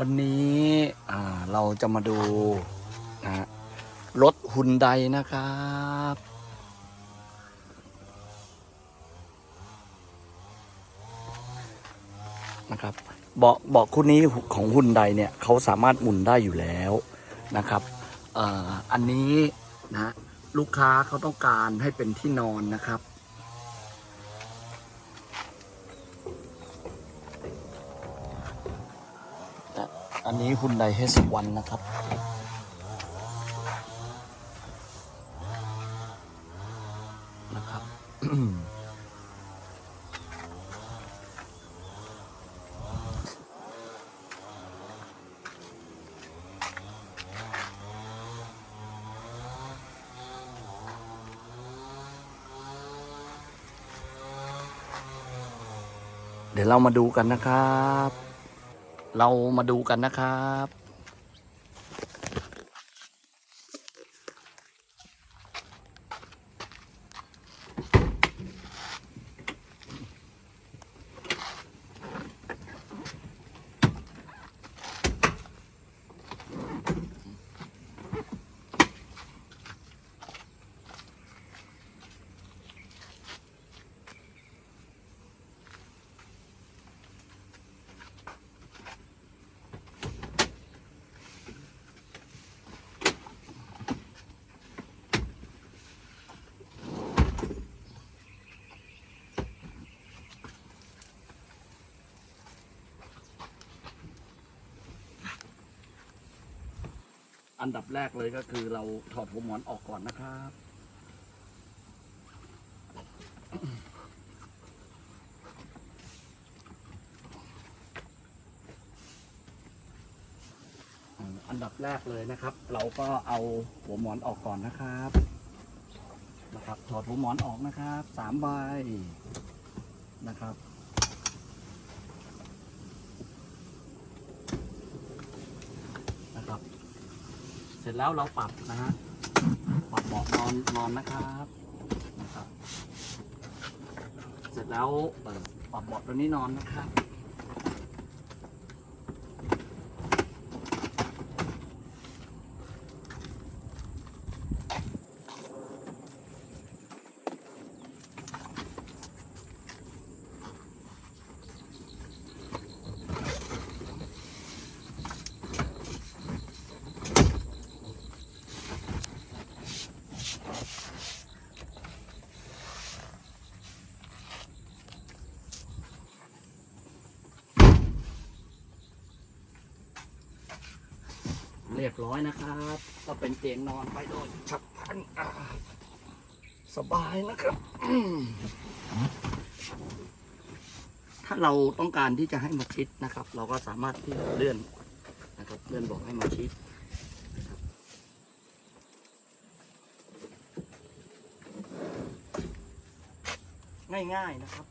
วันนี้เราจะมาดูนะรถฮุนไดนะครับ นะครับเบาะเบาะคู่นี้ของฮุนไดเนี่ยเขาสามารถหมุนได้อยู่แล้วนะครับอ่ออันนี้นะลูกค้าเขาต้องการให้เป็นที่นอนนะครับ อันนี้ฮุนไดเฮสวันนะครับ นะครับ เดี๋ยวเรามาดูกันนะครับ เรามาดูกันนะครับ อันดับแรกเลยก็คือเราถอดหัวหมอนออกก่อนนะครับ อันดับแรกเลยนะครับ เราก็เอาหัวหมอนออกก่อนนะครับนะครับถอดหัวหมอนออกนะครับสามใบนะครับ เสร็จแล้วเราปรับนะฮะปรับเบาะนอนนอนนะครับนะครับ เสร็จแล้วเอ่อปรับเบาะตัวนี้นอนนะครับ เรียบร้อยนะครับ ก็เป็นเตียงนอนไปโดยฉับพลันสบายนะครับ ถ้าเราต้องการที่จะให้มาชิดนะครับ เราก็สามารถที่จะเลื่อนนะครับ เลื่อนบอกให้มาชิดง่ายๆนะครับ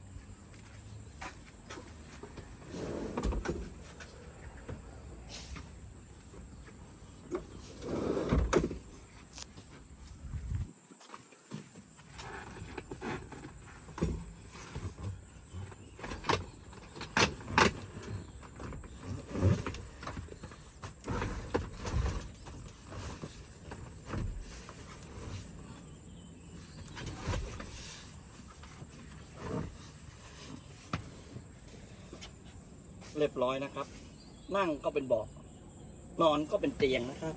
เรียบร้อยนะครับ นั่งก็เป็นเบาะนอนก็เป็นเตียงนะครับ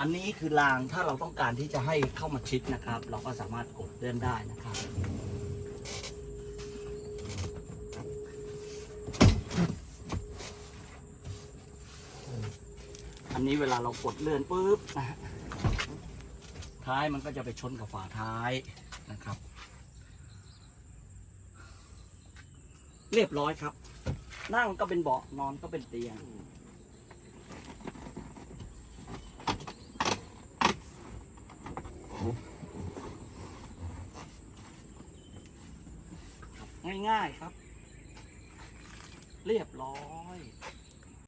อันนี้คือรางถ้าเราต้องการที่จะให้เข้ามาชิดนะครับ เราก็สามารถกดเลื่อนได้นะครับ อันนี้เวลาเรากดเลื่อนปุ๊บนะท้ายมันก็จะไปชนกับฝาท้ายนะครับ เรียบร้อยครับ นั่งก็เป็นเบาะนอนก็เป็นเตียง ง่ายๆครับ เรียบร้อย